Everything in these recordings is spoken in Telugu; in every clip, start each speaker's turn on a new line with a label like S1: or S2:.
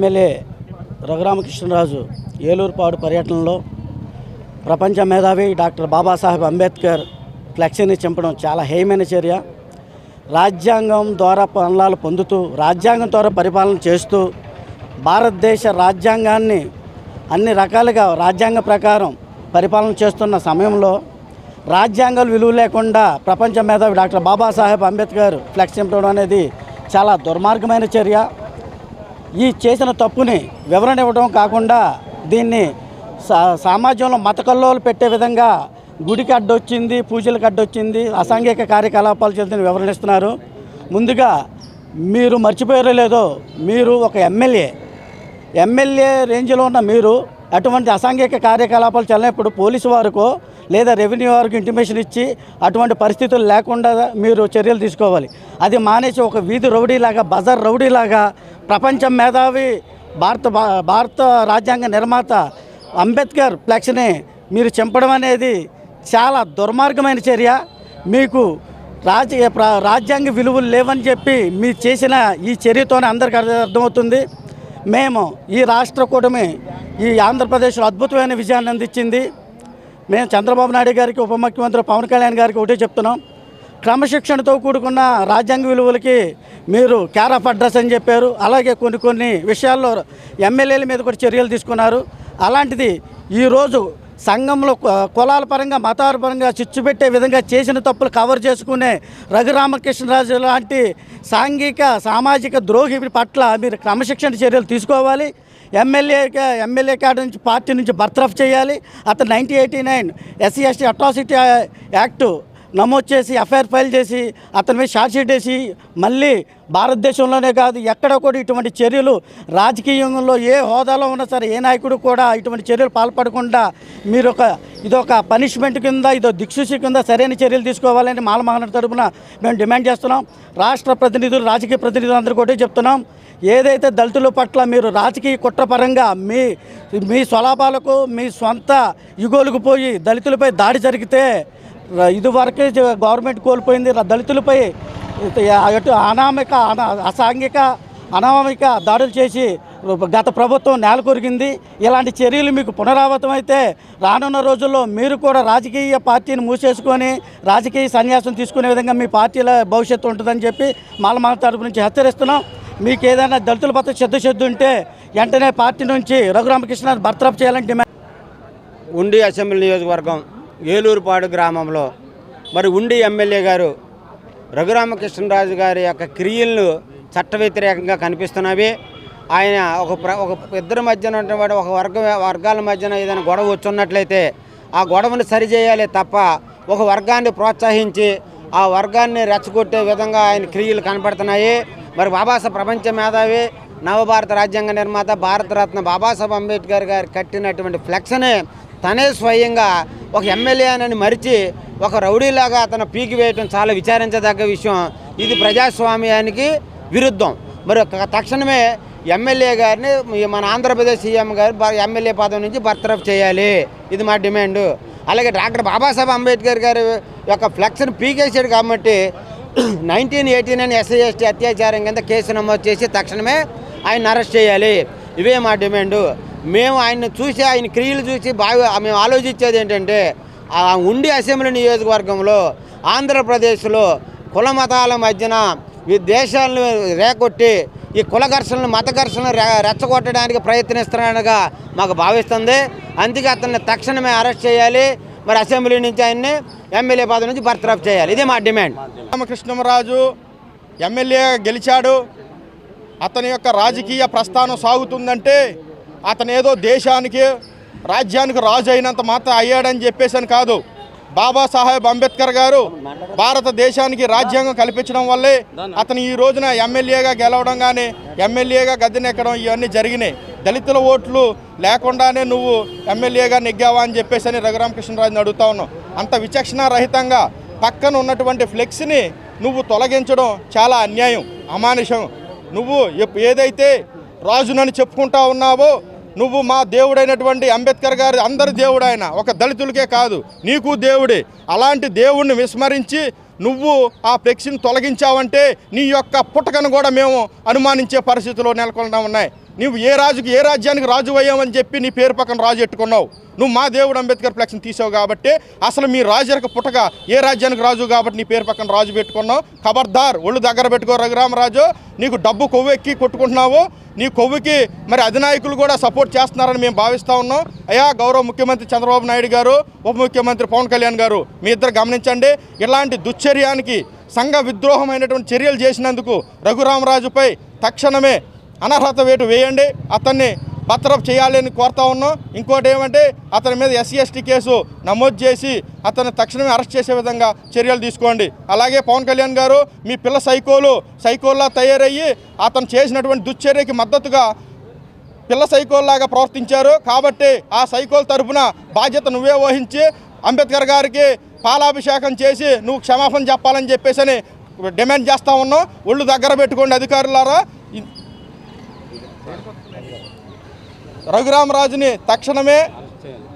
S1: ఎమ్మెల్యే రఘురామకృష్ణరాజు ఏలూరుపాడు పర్యటనలో ప్రపంచ మేధావి డాక్టర్ బాబాసాహెబ్ అంబేద్కర్ ఫ్లెక్సీని చంపడం చాలా హేయమైన చర్య. రాజ్యాంగం ద్వారా పనులాలు పొందుతూ రాజ్యాంగం ద్వారా పరిపాలన చేస్తూ భారతదేశ రాజ్యాంగాన్ని అన్ని రకాలుగా రాజ్యాంగ ప్రకారం పరిపాలన చేస్తున్న సమయంలో రాజ్యాంగాలు విలువ లేకుండా ప్రపంచ మేధావి డాక్టర్ బాబాసాహెబ్ అంబేద్కర్ ఫ్లెక్స్ చింపడం అనేది చాలా దుర్మార్గమైన చర్య. ఈ చేసిన తప్పుని వివరణ ఇవ్వడం కాకుండా దీన్ని సా సమాజంలో మత కల్లోలు పెట్టే విధంగా గుడికి అడ్డొచ్చింది పూజలకు అడ్డొచ్చింది అసాంఘిక కార్యకలాపాలు చేసిన వివరణిస్తున్నారు ముందుగా మీరు మర్చిపోయారో లేదో మీరు ఒక ఎమ్మెల్యే ఎమ్మెల్యే రేంజ్లో ఉన్న మీరు అటువంటి అసాంఘిక కార్యకలాపాలు చల్లనప్పుడు పోలీసు వారికో లేదా రెవెన్యూ వారికి ఇంటిమేషన్ ఇచ్చి అటువంటి పరిస్థితులు లేకుండా మీరు చర్యలు తీసుకోవాలి. అది మానేసి ఒక వీధి రౌడీలాగా బజార్ రౌడీలాగా ప్రపంచం మేధావి భారత భా- భారత రాజ్యాంగ నిర్మాత అంబేద్కర్ ఫ్లెక్స్ని మీరు చంపడం అనేది చాలా దుర్మార్గమైన చర్య. మీకు రాజ రాజ్యాంగ విలువలు లేవని చెప్పి మీరు చేసిన ఈ చర్యతోనే అందరికీ అర్థమవుతుంది. మేము ఈ రాష్ట్ర కూటమి ఈ ఆంధ్రప్రదేశ్లో అద్భుతమైన విజయాన్ని అందించింది. మేము చంద్రబాబు నాయుడు గారికి ఉప ముఖ్యమంత్రి పవన్ కళ్యాణ్ గారికి ఒకటే చెప్తున్నాం. క్రమశిక్షణతో కూడుకున్న రాజ్యాంగ విలువలకి మీరు క్యార్ ఆఫ్ అడ్రస్ అని చెప్పారు. అలాగే కొన్ని కొన్ని విషయాల్లో ఎమ్మెల్యేల మీద కూడా చర్యలు తీసుకున్నారు. అలాంటిది ఈరోజు సంఘంలో కులాల పరంగా మతాల పరంగా చిచ్చు పెట్టే విధంగా చేసిన తప్పులు కవర్ చేసుకునే రఘురామకృష్ణరాజు లాంటి సాంఘిక సామాజిక ద్రోహి పట్ల మీరు క్రమశిక్షణ చర్యలు తీసుకోవాలి. ఎమ్మెల్యే ఎమ్మెల్యే కాడ నుంచి పార్టీ నుంచి బర్తరఫ్ చేయాలి. అతను nineteen eighty nine SC ST atrocity act నమోదు చేసి ఎఫ్ఐఆర్ ఫైల్ చేసి అతని మీద షార్ట్షీట్ వేసి మళ్ళీ భారతదేశంలోనే కాదు ఎక్కడ కూడా ఇటువంటి చర్యలు రాజకీయంలో ఏ హోదాలో ఉన్నా సరే ఏ నాయకుడు కూడా ఇటువంటి చర్యలు పాల్పడకుండా మీరు ఒక ఇదొక పనిష్మెంట్ కింద ఇదో దిక్సూచి కింద సరైన చర్యలు తీసుకోవాలని మాలమహన తరపున మేము డిమాండ్ చేస్తున్నాం. రాష్ట్ర ప్రతినిధులు రాజకీయ ప్రతినిధులు అందరూ కూడా చెప్తున్నాం. ఏదైతే దళితుల పట్ల మీరు రాజకీయ కుట్రపరంగా మీ మీ స్వలాభాలకు మీ సొంత యుగోలకు పోయి దళితులపై దాడి జరిగితే ఇదివరకే గవర్నమెంట్ కోల్పోయింది. దళితులపై అటు అనామిక అనా అసాంఘిక అనామిక దాడులు చేసి గత ప్రభుత్వం నేల కొరిగింది ఇలాంటి చర్యలు మీకు పునరావృతం అయితే రానున్న రోజుల్లో మీరు కూడా రాజకీయ పార్టీని మూసేసుకొని రాజకీయ సన్యాసం తీసుకునే విధంగా మీ పార్టీల భవిష్యత్తు ఉంటుందని చెప్పి మాలమాల తరపు నుంచి హెచ్చరిస్తున్నాం. మీకు ఏదైనా దళితుల పట్ల శ్రద్ధ శ్రద్ధ ఉంటే వెంటనే పార్టీ నుంచి రఘురామకృష్ణ భర్తరపు చేయాలని డిమాండ్
S2: ఉండి అసెంబ్లీ నియోజకవర్గం ఏలూరుపాడు గ్రామంలో మరి ఉండి ఎమ్మెల్యే గారు రఘురామకృష్ణరాజు గారి యొక్క క్రియలను చట్ట వ్యతిరేకంగా కనిపిస్తున్నవి. ఆయన ఒక ప్ర ఒక ఇద్దరి మధ్యన ఉన్నటువంటి ఒక వర్గ వర్గాల మధ్యన ఏదైనా గొడవ వచ్చున్నట్లయితే ఆ గొడవను సరిచేయాలి తప్ప ఒక వర్గాన్ని ప్రోత్సహించి ఆ వర్గాన్ని రెచ్చగొట్టే విధంగా ఆయన క్రియలు కనపడుతున్నాయి. మరి బాబాసాహెబ్ ప్రపంచ మేధావి నవభారత రాజ్యాంగ నిర్మాత భారతరత్న బాబాసాహెబ్ అంబేద్కర్ గారు కట్టినటువంటి ఫ్లెక్స్ని తనే స్వయంగా ఒక ఎమ్మెల్యే అని మరిచి ఒక రౌడీలాగా అతను పీకి వేయటం చాలా విచారించదగ్గ విషయం. ఇది ప్రజాస్వామ్యానికి విరుద్ధం. మరి తక్షణమే ఎమ్మెల్యే గారిని మన ఆంధ్రప్రదేశ్ సీఎం గారు ఎమ్మెల్యే పదవి నుంచి బర్తరఫ్ చేయాలి. ఇది మా డిమాండ్. అలాగే డాక్టర్ బాబాసాహెబ్ అంబేద్కర్ గారి యొక్క ఫ్లెక్స్ని పీకేసాడు కాబట్టి nineteen eighty nine SC ST అత్యాచారం కింద కేసు నమోదు చేసి తక్షణమే ఆయన అరెస్ట్ చేయాలి. ఇవే మా డిమాండు. మేము ఆయన్ని చూసి ఆయన క్రియలు చూసి బాగా మేము ఆలోచించేది ఏంటంటే ఉండి అసెంబ్లీ నియోజకవర్గంలో ఆంధ్రప్రదేశ్లో కుల మతాల మధ్యన ఈ దేశాలను రేకొట్టి ఈ కుల ఘర్షణలు మత ఘర్షణలు రె- రెచ్చగొట్టడానికి ప్రయత్నిస్తున్నాడుగా మాకు భావిస్తుంది. అందుకే అతన్ని తక్షణమే అరెస్ట్ చేయాలి. మరి అసెంబ్లీ నుంచి ఆయన్ని ఎమ్మెల్యే పదవి నుంచి బర్తరఫ్ చేయాలి. ఇదే మా డిమాండ్.
S3: రామకృష్ణరాజు ఎమ్మెల్యే గెలిచాడు. అతని యొక్క రాజకీయ ప్రస్థానం సాగుతుందంటే అతను ఏదో దేశానికి రాజ్యానికి రాజు అయినంత మాత్రం అయ్యాడని చెప్పేసి కాదు. బాబాసాహెబ్ అంబేద్కర్ గారు భారతదేశానికి రాజ్యాంగం కల్పించడం వల్లే అతను ఈ రోజున ఎమ్మెల్యేగా గెలవడం కానీ ఎమ్మెల్యేగా గద్దెనెక్కడం ఇవన్నీ జరిగినాయి. దళితుల ఓట్లు లేకుండానే నువ్వు ఎమ్మెల్యేగా నెగ్గావా అని చెప్పేసి అని రఘురామకృష్ణరాజుని అడుగుతా ఉన్నావు అంత విచక్షణ రహితంగా పక్కన ఉన్నటువంటి ఫ్లెక్స్ని నువ్వు తొలగించడం చాలా అన్యాయం అమానుషం. నువ్వు ఏదైతే రాజునని చెప్పుకుంటా ఉన్నావో నువ్వు మా దేవుడైనటువంటి అంబేద్కర్ గారి అందరి దేవుడు ఆయన ఒక దళితులకే కాదు నీకు దేవుడే. అలాంటి దేవుణ్ణి విస్మరించి నువ్వు ఆ ఫ్లెక్సీని తొలగించావంటే నీ యొక్క పుట్టకను కూడా మేము అనుమానించే పరిస్థితిలో నెలకొనడం ఉన్నాయి. నువ్వు ఏ రాజుకి ఏ రాజ్యానికి రాజు అయ్యామని చెప్పి నీ పేరు పక్కన రాజు ఎట్టుకున్నావు? నువ్వు మా దేవుడు అంబేద్కర్ ఫ్లెక్స్ని తీసావు కాబట్టి అసలు మీ రాజరిక పుట్టగా ఏ రాజ్యానికి రాజు కాబట్టి నీ పేరు పక్కన రాజు పెట్టుకున్నావు? ఖబర్దార్ ఒళ్ళు దగ్గర పెట్టుకో రఘురామరాజు. నీకు డబ్బు కొవ్వెక్కి కొట్టుకుంటున్నావు. నీ కొవ్వుకి మరి అధినాయకులు కూడా సపోర్ట్ చేస్తున్నారని మేము భావిస్తూ ఉన్నాం. అయ్యా గౌరవ ముఖ్యమంత్రి చంద్రబాబు నాయుడు గారు ఉప ముఖ్యమంత్రి పవన్ కళ్యాణ్ గారు మీ ఇద్దరు గమనించండి. ఇలాంటి దుశ్చర్యానికి సంఘ విద్రోహమైనటువంటి చర్యలు చేసినందుకు రఘురామరాజుపై తక్షణమే అనర్హత వేటు వేయండి. అతన్ని భద్రపు చేయాలని కోరుతా ఉన్నాం. ఇంకోటి ఏమంటే అతని మీద ఎస్సీ ఎస్టీ కేసు నమోదు చేసి అతన్ని తక్షణమే అరెస్ట్ చేసే విధంగా చర్యలు తీసుకోండి. అలాగే పవన్ కళ్యాణ్ గారు మీ పిల్ల సైకోలు సైకోల్లా తయారయ్యి అతను చేసినటువంటి దుశ్చర్యకి మద్దతుగా పిల్ల సైకోల్లాగా ప్రవర్తించారు. కాబట్టి ఆ సైకోల్ తరపున బాధ్యత నువ్వే వహించి అంబేద్కర్ గారికి పాలాభిషేకం చేసి నువ్వు క్షమాపణ చెప్పాలని చెప్పేసి అని డిమాండ్ చేస్తా ఉన్నాం. ఒళ్ళు దగ్గర పెట్టుకోండి అధికారులారా. రఘురామరాజుని తక్షణమే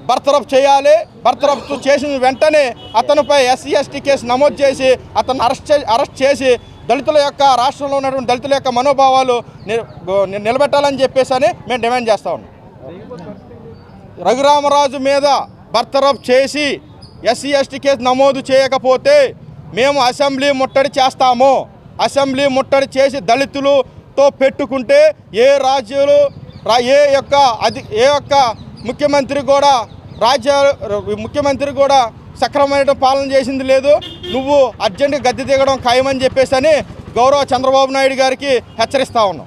S3: బర్తరఫ్ చేయాలి. బర్తరఫ్ చేసిన వెంటనే అతనిపై ఎస్సీ ఎస్టీ కేసు నమోదు చేసి అతను అరెస్ట్ అరెస్ట్ చేసి దళితుల యొక్క రాష్ట్రంలో ఉన్నటువంటి దళితుల యొక్క మనోభావాలు నిలబెట్టాలని చెప్పేసి అని మేము డిమాండ్ చేస్తా ఉన్నాం. రఘురామరాజు మీద బర్తరఫ్ చేసి ఎస్సీ ఎస్టీ కేసు నమోదు చేయకపోతే మేము అసెంబ్లీ ముట్టడి చేస్తాము. అసెంబ్లీ ముట్టడి చేసి దళితులతో పెట్టుకుంటే ఏ రాజ్యాలు ఏ యొక్క అది ఏ యొక్క ముఖ్యమంత్రి కూడా రాజ్య ముఖ్యమంత్రి కూడా సక్రమమైన పాలన చేసింది లేదు. నువ్వు అర్జెంటుగా గద్దె దిగడం ఖాయమని చెప్పేసి అని గౌరవ చంద్రబాబు నాయుడు గారికి హెచ్చరిస్తా ఉన్నాం